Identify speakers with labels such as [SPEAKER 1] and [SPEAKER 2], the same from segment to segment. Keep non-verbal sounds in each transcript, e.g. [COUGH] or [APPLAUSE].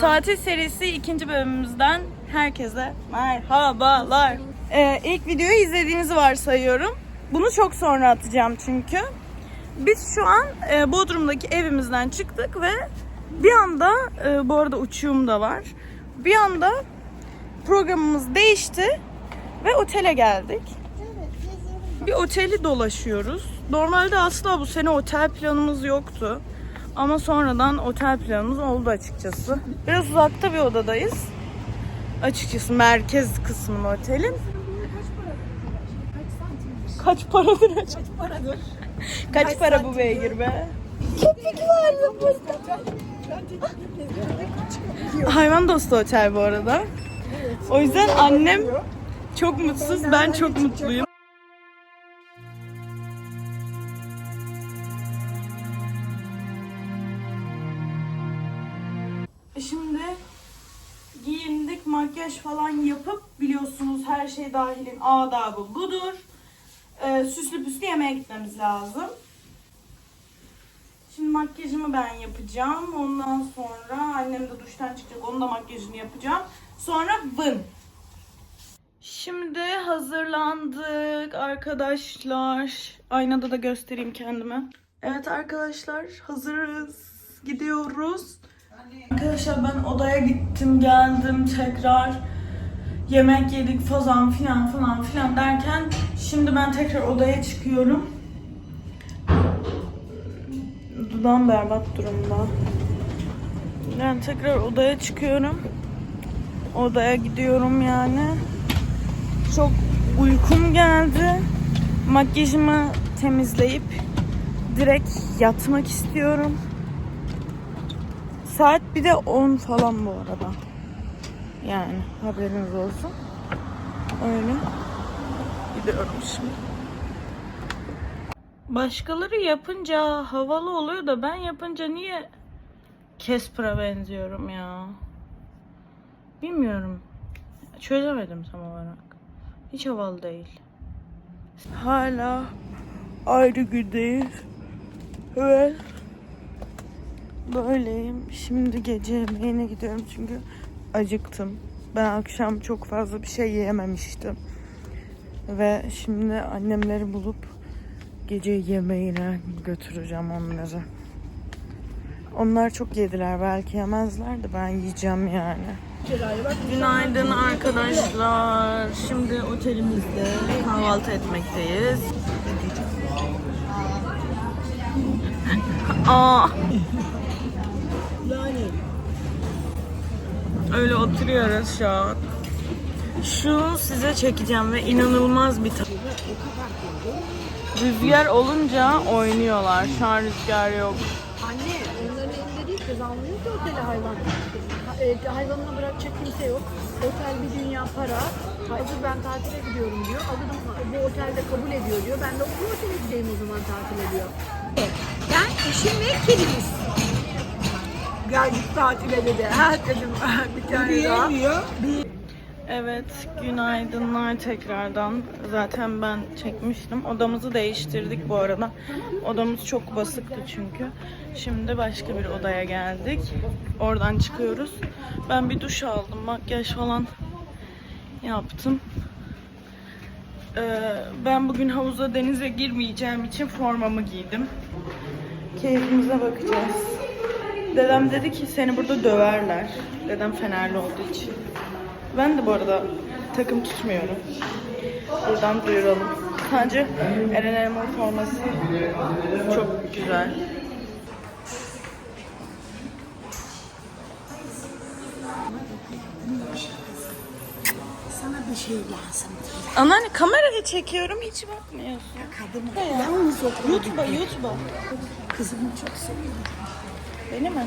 [SPEAKER 1] Tatil serisi ikinci bölümümüzden herkese merhabalar. Ee, ilk videoyu izlediğinizi varsayıyorum. Bunu çok sonra atacağım çünkü. Biz şu an e, Bodrum'daki evimizden çıktık ve bir anda, e, bu arada uçuğum da var. Bir anda programımız değişti ve otele geldik. Bir oteli dolaşıyoruz. Normalde asla bu sene otel planımız yoktu. Ama sonradan otel planımız oldu açıkçası. Biraz uzakta bir odadayız. Açıkçası merkez kısmının otelin. Kaç paradır? Kaç paradır? Kaç, para bu beygir be? Köpek vardı burada. Hayvan dostu otel bu arada. O yüzden annem çok mutsuz, ben çok mutluyum. Makyaj falan yapıp biliyorsunuz her şey dahilin adabı budur. Ee, süslü püslü yemeğe gitmemiz lazım. Şimdi makyajımı ben yapacağım. Ondan sonra annem de duştan çıkacak. Onun da makyajını yapacağım. Sonra vın. Şimdi hazırlandık arkadaşlar. Aynada da göstereyim kendime. Evet arkadaşlar hazırız. Gidiyoruz. Arkadaşlar ben odaya gittim geldim tekrar yemek yedik falan filan falan filan derken şimdi ben tekrar odaya çıkıyorum. Dudağım berbat durumda. Ben tekrar odaya çıkıyorum. Odaya gidiyorum yani. Çok uykum geldi. Makyajımı temizleyip direkt yatmak istiyorum. Saat bir de 10 falan bu arada. Yani haberiniz olsun. Öyle. Gidiyorum şimdi. Başkaları yapınca havalı oluyor da ben yapınca niye Casper'a benziyorum ya? Bilmiyorum. Çözemedim tam olarak. Hiç havalı değil. Hala ayrı gündeyiz. Ve böyleyim. Şimdi gece yemeğine gidiyorum çünkü acıktım. Ben akşam çok fazla bir şey yiyememiştim. Ve şimdi annemleri bulup gece yemeğine götüreceğim onları. Onlar çok yediler belki yemezler de ben yiyeceğim yani. Günaydın arkadaşlar. Şimdi otelimizde kahvaltı etmekteyiz. Aa. Öyle oturuyoruz şu an. Şu size çekeceğim ve inanılmaz bir tat. Rüzgar olunca oynuyorlar. Şu an rüzgar yok.
[SPEAKER 2] Anne onların elinde değil kız almıyor ki otele hayvan. Ha, e, hayvanına bırakacak kimse yok. Otel bir dünya para. Hazır ben tatile gidiyorum diyor. Alırım bu otelde kabul ediyor diyor. Ben de bu otele gideyim o zaman tatile diyor. Ben eşim ve kedimiz. Geldik tatile dedi. Ha dedim bir tane daha.
[SPEAKER 1] Evet, günaydınlar tekrardan. Zaten ben çekmiştim. Odamızı değiştirdik bu arada. Odamız çok basıktı çünkü. Şimdi başka bir odaya geldik. Oradan çıkıyoruz. Ben bir duş aldım, makyaj falan yaptım. Ee, ben bugün havuza denize girmeyeceğim için formamı giydim. Keyfimize bakacağız. Dedem dedi ki seni burada döverler. Dedem Fenerli olduğu için. Ben de bu arada takım tutmuyorum. Buradan duyuralım. Sadece Eren Elmalı forması çok güzel.
[SPEAKER 2] Şey lazım.
[SPEAKER 1] Anneanne kamerayı çekiyorum hiç bakmıyorsun.
[SPEAKER 2] Kadın yalnız otur.
[SPEAKER 1] YouTube'a YouTube'a.
[SPEAKER 2] Kızımı çok seviyorum.
[SPEAKER 1] Beni mi?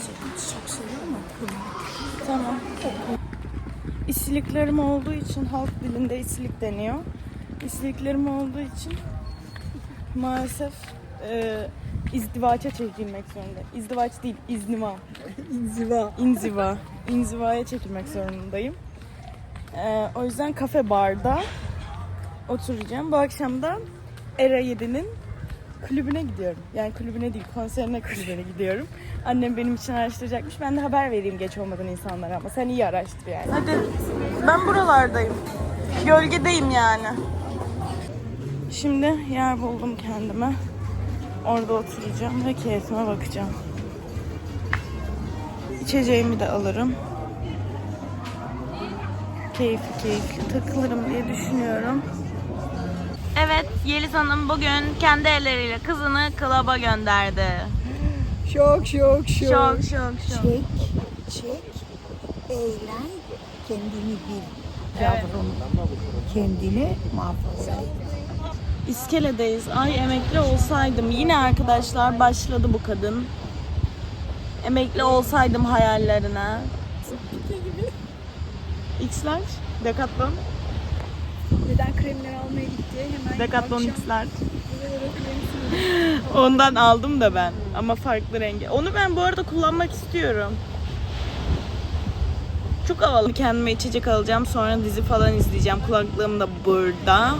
[SPEAKER 2] Seni çok seviyorum ama
[SPEAKER 1] Tamam. İsiliklerim olduğu için halk dilinde isilik deniyor. İsiliklerim olduğu için maalesef e, izdivaça çekilmek zorunda. İzdivaç değil, izniva. [LAUGHS]
[SPEAKER 2] inziva.
[SPEAKER 1] İnziva. İnzivaya çekilmek zorundayım. E, o yüzden kafe barda oturacağım. Bu akşam da Era 7'nin kulübüne gidiyorum. Yani kulübüne değil, konserine kulübüne gidiyorum. Annem benim için araştıracakmış. Ben de haber vereyim geç olmadan insanlara ama sen iyi araştır yani. Hadi. Ben buralardayım. Gölgedeyim yani. Şimdi yer buldum kendime. Orada oturacağım ve keyfime bakacağım. İçeceğimi de alırım. Keyifli keyifli takılırım diye düşünüyorum. Evet, Yeliz Hanım bugün kendi elleriyle kızını klaba gönderdi.
[SPEAKER 3] Şok şok şok.
[SPEAKER 1] Şok şok şok.
[SPEAKER 3] Çek, çek, eğlen, kendini bil. Yavrum, kendini muhafaza et.
[SPEAKER 1] İskeledeyiz. Ay emekli olsaydım. Yine arkadaşlar başladı bu kadın. Emekli olsaydım hayallerine. X'ler, Decathlon,
[SPEAKER 2] Neden kremler almaya gitti? Hemen
[SPEAKER 1] Decathlon
[SPEAKER 2] akşam
[SPEAKER 1] X'ler. [LAUGHS] Ondan aldım da ben ama farklı rengi. Onu ben bu arada kullanmak istiyorum. Çok havalı. Kendime içecek alacağım. Sonra dizi falan izleyeceğim. Kulaklığım da burada.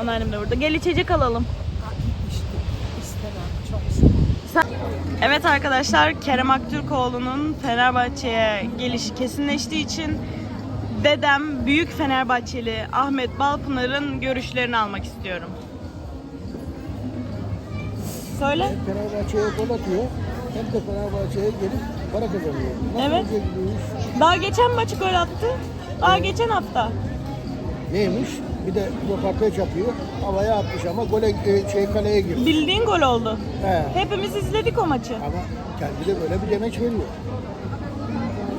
[SPEAKER 1] Anneannem de burada. Gel içecek alalım. Evet arkadaşlar Kerem Aktürkoğlu'nun Fenerbahçe'ye gelişi kesinleştiği için dedem Büyük Fenerbahçeli Ahmet Balpınar'ın görüşlerini almak istiyorum. Söyle.
[SPEAKER 4] Fenerbahçe'ye gol atıyor. Hem de Fenerbahçe'ye gelip para kazanıyor. Nasıl
[SPEAKER 1] Evet. Daha geçen maçı gol attı. Daha geçen hafta.
[SPEAKER 4] Neymiş? Bir de röportaj yapıyor. Havaya atmış ama gole e, şey kaleye girmiş.
[SPEAKER 1] Bildiğin gol oldu.
[SPEAKER 4] He.
[SPEAKER 1] Hepimiz izledik o maçı.
[SPEAKER 4] Ama kendi de böyle bir demeç veriyor.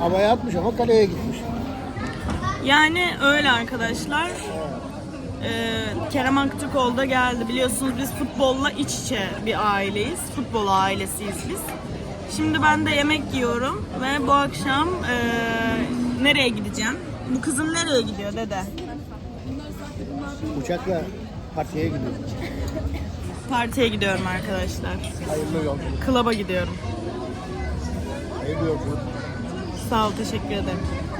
[SPEAKER 4] Havaya atmış ama kaleye gitmiş.
[SPEAKER 1] Yani öyle arkadaşlar. Ee, Kerem Aktürkoğlu da geldi. Biliyorsunuz biz futbolla iç içe bir aileyiz. Futbol ailesiyiz biz. Şimdi ben de yemek yiyorum ve bu akşam ee, nereye gideceğim? Bu kızım nereye gidiyor dede?
[SPEAKER 4] Uçakla partiye gidiyor.
[SPEAKER 1] Partiye gidiyorum arkadaşlar.
[SPEAKER 4] Hayırlı yolculuk.
[SPEAKER 1] Klaba gidiyorum.
[SPEAKER 4] Hayırlı yolculuk.
[SPEAKER 1] Sağ ol, teşekkür ederim.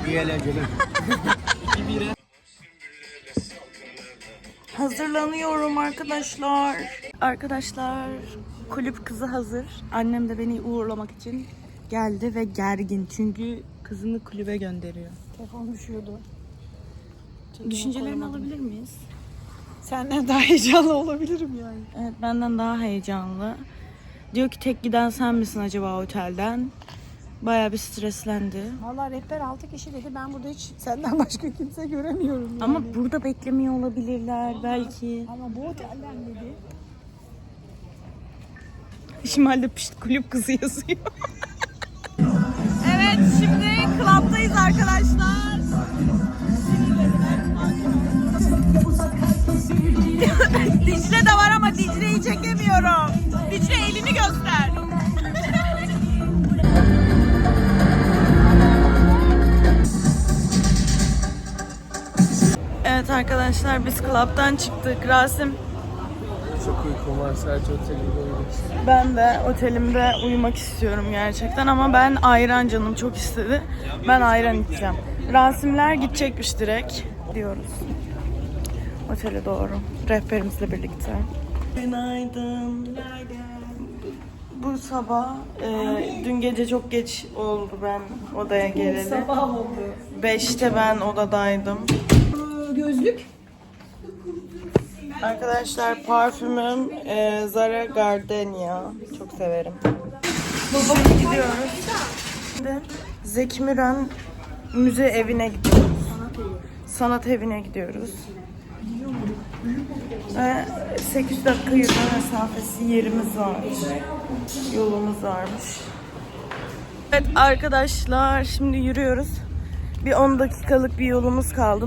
[SPEAKER 4] İyi eğlenceli. [LAUGHS]
[SPEAKER 1] Hazırlanıyorum arkadaşlar. Arkadaşlar kulüp kızı hazır. Annem de beni uğurlamak için geldi ve gergin. Çünkü kızını kulübe gönderiyor.
[SPEAKER 3] Telefon düşüyordu.
[SPEAKER 1] Düşüncelerini alabilir miyiz?
[SPEAKER 3] Senden daha heyecanlı olabilirim yani.
[SPEAKER 1] Evet benden daha heyecanlı. Diyor ki tek giden sen misin acaba otelden? Bayağı bir streslendi.
[SPEAKER 3] Valla rehber 6 kişi dedi. Ben burada hiç senden başka kimse göremiyorum yani.
[SPEAKER 1] Ama burada beklemiyor olabilirler belki.
[SPEAKER 3] Ama bu otelden dedi.
[SPEAKER 1] Şimalde pişt kulüp kızı yazıyor. evet şimdi klaptayız arkadaşlar. Dicle de var ama Dicle'yi çekemiyorum. Dicle elini göster. [LAUGHS] Evet arkadaşlar biz klaptan çıktık. Rasim
[SPEAKER 5] Çok uykum var sadece otelinde uyumak istiyorum.
[SPEAKER 1] Ben de otelimde uyumak istiyorum gerçekten ama ben ayran canım çok istedi. Ben ayran içeceğim. Rasimler gidecekmiş direkt. Diyoruz. Otele doğru. Rehberimizle birlikte. Günaydın. Bu sabah, e, dün gece çok geç oldu ben odaya geleli.
[SPEAKER 3] Sabah oldu.
[SPEAKER 1] Beşte ben odadaydım.
[SPEAKER 3] Gözlük.
[SPEAKER 1] Arkadaşlar parfümüm e, Zara Gardenia. Çok severim. Şimdi gidiyoruz. Şimdi Zeki Müren müze evine gidiyoruz. Sanat evine gidiyoruz. Ve 8 dakika yürüme mesafesi yerimiz varmış. Yolumuz varmış. Evet arkadaşlar şimdi yürüyoruz. Bir 10 dakikalık bir yolumuz kaldı.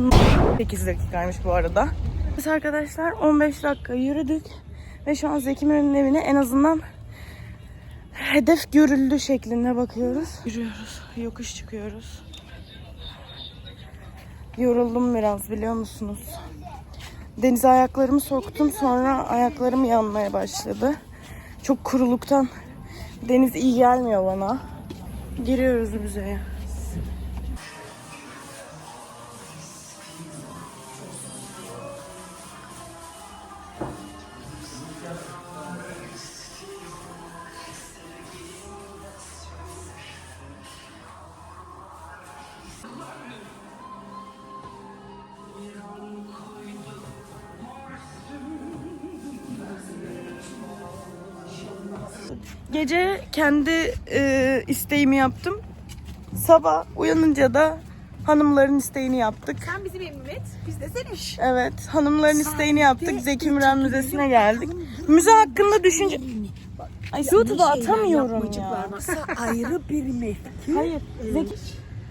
[SPEAKER 1] 8 dakikaymış bu arada. Biz arkadaşlar 15 dakika yürüdük. Ve şu an Zeki Müren'in evine en azından hedef görüldü şeklinde bakıyoruz. Yürüyoruz. Yokuş çıkıyoruz. Yoruldum biraz biliyor musunuz? Denize ayaklarımı soktum sonra ayaklarım yanmaya başladı. Çok kuruluktan deniz iyi gelmiyor bana. Giriyoruz müzeye. Gece kendi e, isteğimi yaptım. Sabah uyanınca da hanımların isteğini yaptık.
[SPEAKER 3] Sen bizi memnun et. Biz de seni.
[SPEAKER 1] Evet, hanımların isteğini yaptık. Zeki Müren Müzesi'ne geldik. Müze hakkında düşünce... Ay YouTube'a atamıyorum ya. [LAUGHS]
[SPEAKER 3] ayrı bir mevki.
[SPEAKER 1] Hayır, Zeki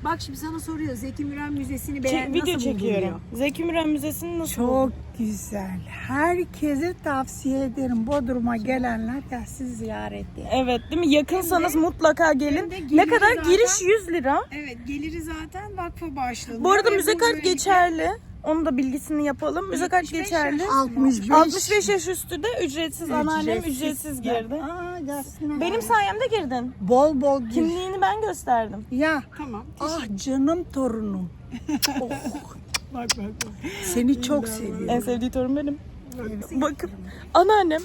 [SPEAKER 3] Bak şimdi sana soruyor Zeki Müren Müzesi'ni
[SPEAKER 1] Çek-
[SPEAKER 3] beğen
[SPEAKER 1] video
[SPEAKER 3] nasıl buldun
[SPEAKER 1] çekiyorum. Zeki Müren Müzesi'ni nasıl?
[SPEAKER 6] Çok güzel. Herkese tavsiye ederim. Bodrum'a gelenler gelsin ziyarete.
[SPEAKER 1] Evet değil mi? Yakınsanız mutlaka gelin.
[SPEAKER 3] hem de
[SPEAKER 1] Ne kadar?
[SPEAKER 3] zaten-
[SPEAKER 1] Giriş 100 lira.
[SPEAKER 3] Evet geliri zaten vakfa bağışlanıyor.
[SPEAKER 1] Bu arada
[SPEAKER 3] Ve
[SPEAKER 1] müze kart
[SPEAKER 3] böylelikle-
[SPEAKER 1] geçerli. Onun da bilgisini yapalım. Müze kart
[SPEAKER 3] 75
[SPEAKER 1] geçerli.
[SPEAKER 3] yaş.
[SPEAKER 6] 65.
[SPEAKER 1] 65 yaş üstü de ücretsiz. Anneannem ücretsiz girdi.
[SPEAKER 6] Aa, gelsin.
[SPEAKER 1] Benim sayemde girdin.
[SPEAKER 6] bol bol gir.
[SPEAKER 1] Kimliğini ben gösterdim.
[SPEAKER 6] Ya
[SPEAKER 3] Tamam.
[SPEAKER 6] ah canım torunum. [LAUGHS] oh.
[SPEAKER 3] Bak bak bak.
[SPEAKER 6] Seni çok seviyorum.
[SPEAKER 1] En sevdiği torun benim. Bakın anneannem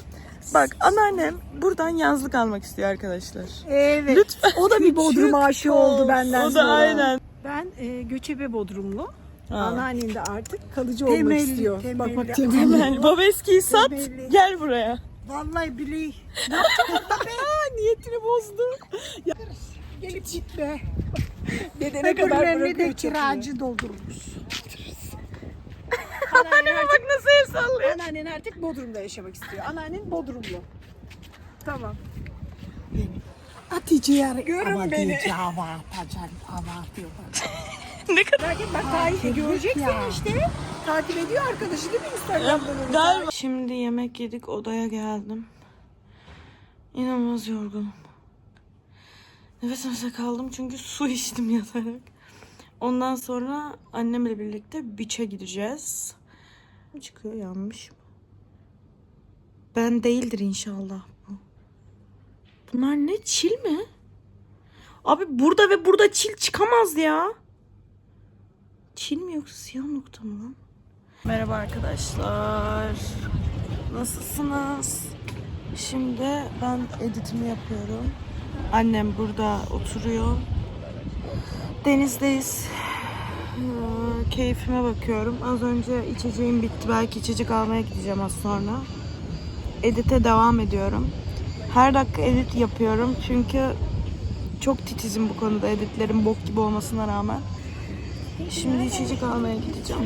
[SPEAKER 1] Bak anneannem buradan yazlık almak istiyor arkadaşlar.
[SPEAKER 6] Evet.
[SPEAKER 1] Lütfen.
[SPEAKER 6] O da bir [LAUGHS] Bodrum aşığı oldu benden
[SPEAKER 1] O da
[SPEAKER 6] sonra.
[SPEAKER 1] aynen.
[SPEAKER 3] Ben e, göçebe Bodrumlu.
[SPEAKER 1] Ha.
[SPEAKER 3] Anneannem de artık kalıcı olmak
[SPEAKER 6] Temelli,
[SPEAKER 3] istiyor.
[SPEAKER 6] temelli.
[SPEAKER 3] Bak bak
[SPEAKER 1] Temel. Baba eskiyi sat.
[SPEAKER 6] Temelli.
[SPEAKER 1] Gel buraya.
[SPEAKER 6] Vallahi billahi. [LAUGHS]
[SPEAKER 3] niyetini bozdu.
[SPEAKER 6] Gelip gitme.
[SPEAKER 3] Dedene kadar bırakıyor
[SPEAKER 6] de kiracı doldururuz.
[SPEAKER 1] Anneme bak nasıl el sallıyor.
[SPEAKER 3] Anneannen artık Bodrum'da yaşamak istiyor. Anneannen Bodrumlu. Tamam.
[SPEAKER 6] Hatice'yi ara.
[SPEAKER 3] Görün
[SPEAKER 6] Ama
[SPEAKER 3] beni.
[SPEAKER 6] diyeceğim, hava atacaksın. Hava atıyorlar. [LAUGHS]
[SPEAKER 1] ne kadar
[SPEAKER 3] Belki bak Tayyip'i görecek
[SPEAKER 6] ya.
[SPEAKER 3] işte. Takip ediyor arkadaşı değil mi Instagram'dan?
[SPEAKER 1] Galiba. Şimdi yemek yedik odaya geldim. İnanılmaz yorgunum. Nefes nefese kaldım çünkü su [LAUGHS] içtim yatarak. Ondan sonra annemle birlikte biçe gideceğiz. Çıkıyor yanmış mı? Ben değildir inşallah bu. Bunlar ne çil mi? Abi burada ve burada çil çıkamaz ya. Çil mi yoksa siyah nokta mı lan? Merhaba arkadaşlar. Nasılsınız? Şimdi ben editimi yapıyorum. Annem burada oturuyor. Denizdeyiz. Keyfime bakıyorum. Az önce içeceğim bitti. Belki içecek almaya gideceğim az sonra. Edite devam ediyorum. Her dakika edit yapıyorum. Çünkü çok titizim bu konuda editlerim bok gibi olmasına rağmen. Şimdi içecek almaya gideceğim.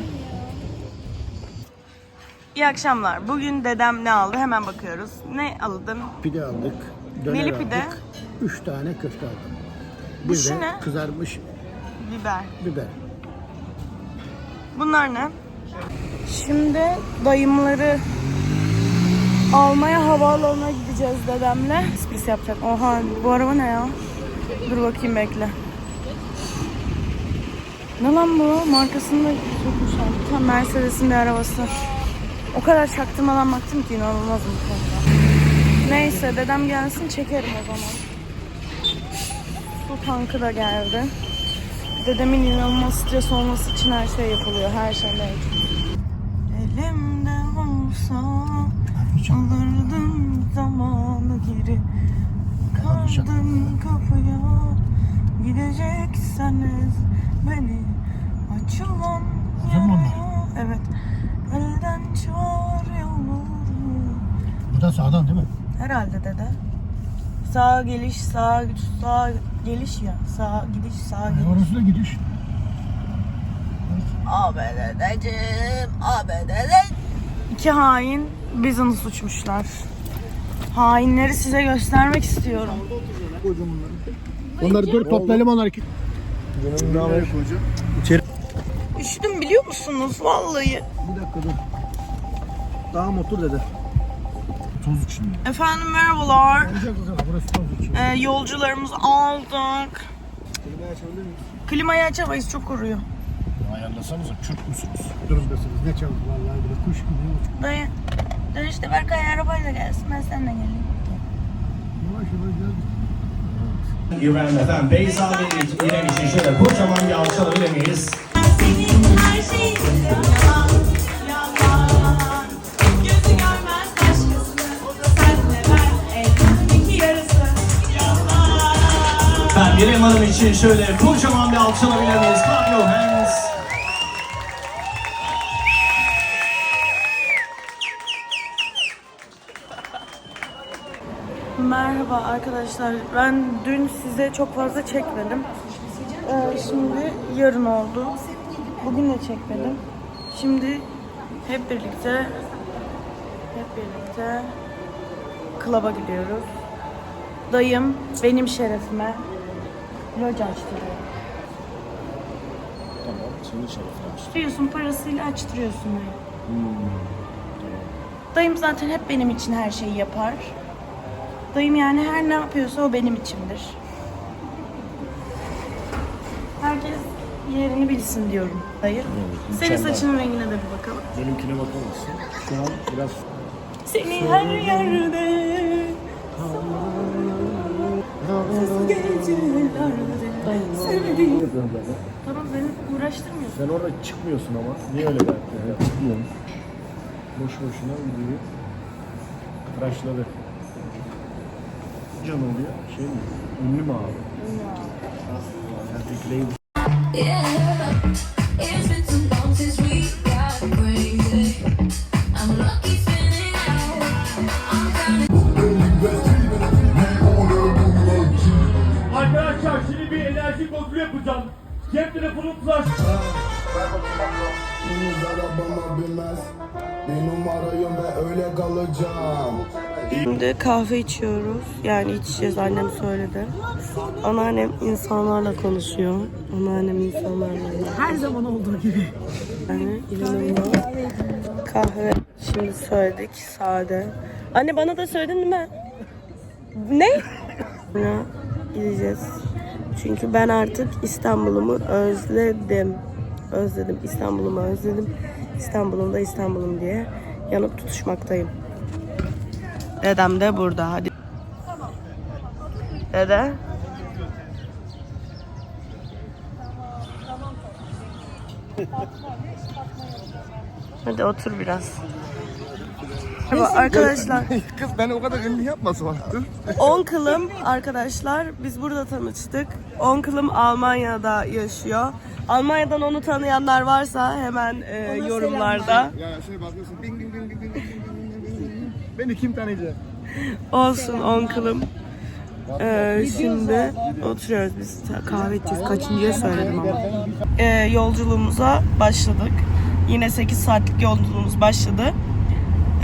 [SPEAKER 1] İyi akşamlar. Bugün dedem ne aldı? Hemen bakıyoruz. Ne aldın?
[SPEAKER 4] Pide aldık. Döner
[SPEAKER 1] Neli pide?
[SPEAKER 4] aldık. Üç tane köfte aldım. Bir
[SPEAKER 1] şu
[SPEAKER 4] de
[SPEAKER 1] ne?
[SPEAKER 4] kızarmış
[SPEAKER 1] Biber.
[SPEAKER 4] biber.
[SPEAKER 1] Bunlar ne? Şimdi dayımları almaya havaalanına gideceğiz dedemle. Sürpriz yapacak. Oha bu araba ne ya? Dur bakayım bekle. Ne lan bu? Markasını da sokmuşlar. Tam Mercedes'in bir arabası. O kadar çaktırmadan baktım ki inanılmaz konuda. Neyse dedem gelsin çekerim o zaman. Su tankı da geldi. Dedemin inanılmaz stres olması için her şey yapılıyor. Her şey mevcut. Elimde olsa alırdım zamanı geri. Kaldım kapıya gidecekseniz beni açılan yaraya. Evet. Elden çağır yolları.
[SPEAKER 4] Bu da sağdan değil mi?
[SPEAKER 1] Herhalde dede. Sağ geliş, sağ güç, sağ geliş ya. Sağ gidiş, sağ geliş.
[SPEAKER 4] Orası da gidiş.
[SPEAKER 1] Abi dede. İki hain Bizans'ı suçmuşlar. Hainleri size göstermek istiyorum.
[SPEAKER 4] Onları dur toplayalım onları.
[SPEAKER 5] Ne haber hocam?
[SPEAKER 1] Üşüdüm biliyor musunuz? Vallahi.
[SPEAKER 4] Bir dakika dur. Daha motor dedi. Tozluk şimdi.
[SPEAKER 1] Efendim merhabalar.
[SPEAKER 4] Olacak o. Burası tozluk şimdi.
[SPEAKER 1] Ee, yolcularımızı aldık.
[SPEAKER 4] Klimayı açabilir miyiz?
[SPEAKER 1] Klimayı açamayız çok kuruyor.
[SPEAKER 4] Ayarlasanıza Türk müsünüz? Durumdasınız. Ne çabuk vallahi böyle kuş gibi.
[SPEAKER 1] Dayı. Dönüşte Berkay arabayla gelsin ben seninle geleyim.
[SPEAKER 4] Yavaş yavaş gel.
[SPEAKER 7] Efendim Beyza ve İrem için şöyle kocaman bir alkış İrem Hanım için şöyle kocaman bir alkış alabilir miyiz? Clap your hands.
[SPEAKER 8] Merhaba arkadaşlar. Ben dün size çok fazla çekmedim. Ee, şimdi yarın oldu. Bugün de çekmedim. Şimdi hep birlikte hep birlikte klaba gidiyoruz. Dayım benim şerefime loca açtırıyor.
[SPEAKER 9] Tamam, senin şerefine.
[SPEAKER 8] Açtırıyorsun parasıyla açtırıyorsun dayı. Dayım zaten hep benim için her şeyi yapar. Dayım yani her ne yapıyorsa o benim içimdir. Herkes yerini bilsin diyorum dayı. Senin saçının rengine de bir bakalım.
[SPEAKER 9] Benimkine bakar mısın? Şu an biraz
[SPEAKER 8] Seni her yerde sevdiğim. Tamam beni uğraştırmıyorsun.
[SPEAKER 9] Sen orada çıkmıyorsun ama. Niye öyle der? Yani çıkmıyorsun. Boş boşuna videoyu tıraşladı. Can oluyor. Şey mi? Ünlü mü abi? Ünlü abi.
[SPEAKER 10] Yeah,
[SPEAKER 7] yapacağım. Cep telefonu flash.
[SPEAKER 11] arabama binmez Bir numarayım ve öyle kalacağım
[SPEAKER 8] Şimdi kahve içiyoruz. Yani içeceğiz annem söyledi. Anneannem insanlarla konuşuyor. Anneannem insanlarla.
[SPEAKER 6] Her zaman olduğu gibi.
[SPEAKER 8] Yani inanılmaz. Kahve şimdi söyledik sade. Anne bana da söyledin değil mi? Ne? Sonra gideceğiz. Çünkü ben artık İstanbul'umu özledim. Özledim. İstanbul'umu özledim. İstanbul'um da İstanbul'um diye yanıp tutuşmaktayım. Dedem de burada. Hadi. Dede. Hadi otur biraz. Merhaba arkadaşlar. [LAUGHS]
[SPEAKER 9] Kız beni o kadar ünlü yapmasın artık.
[SPEAKER 8] Onkılım arkadaşlar biz burada tanıştık. Onkılım Almanya'da yaşıyor. Almanya'dan onu tanıyanlar varsa hemen e, yorumlarda.
[SPEAKER 9] Ya şey bakıyorsun. Ding ding ding ding ding ding ding. Beni kim tanıyacak?
[SPEAKER 8] Olsun onkılım. Ee, şimdi oturuyoruz biz kahve içeceğiz. Kaçıncıya söyledim ama. Ee, yolculuğumuza başladık. Yine 8 saatlik yolculuğumuz başladı.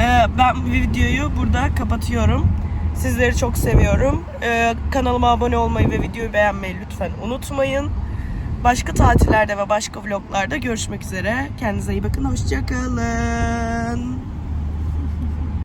[SPEAKER 8] Ee, ben bu videoyu burada kapatıyorum. Sizleri çok seviyorum. Ee, kanalıma abone olmayı ve videoyu beğenmeyi lütfen unutmayın. Başka tatillerde ve başka vloglarda görüşmek üzere. Kendinize iyi bakın. Hoşçakalın.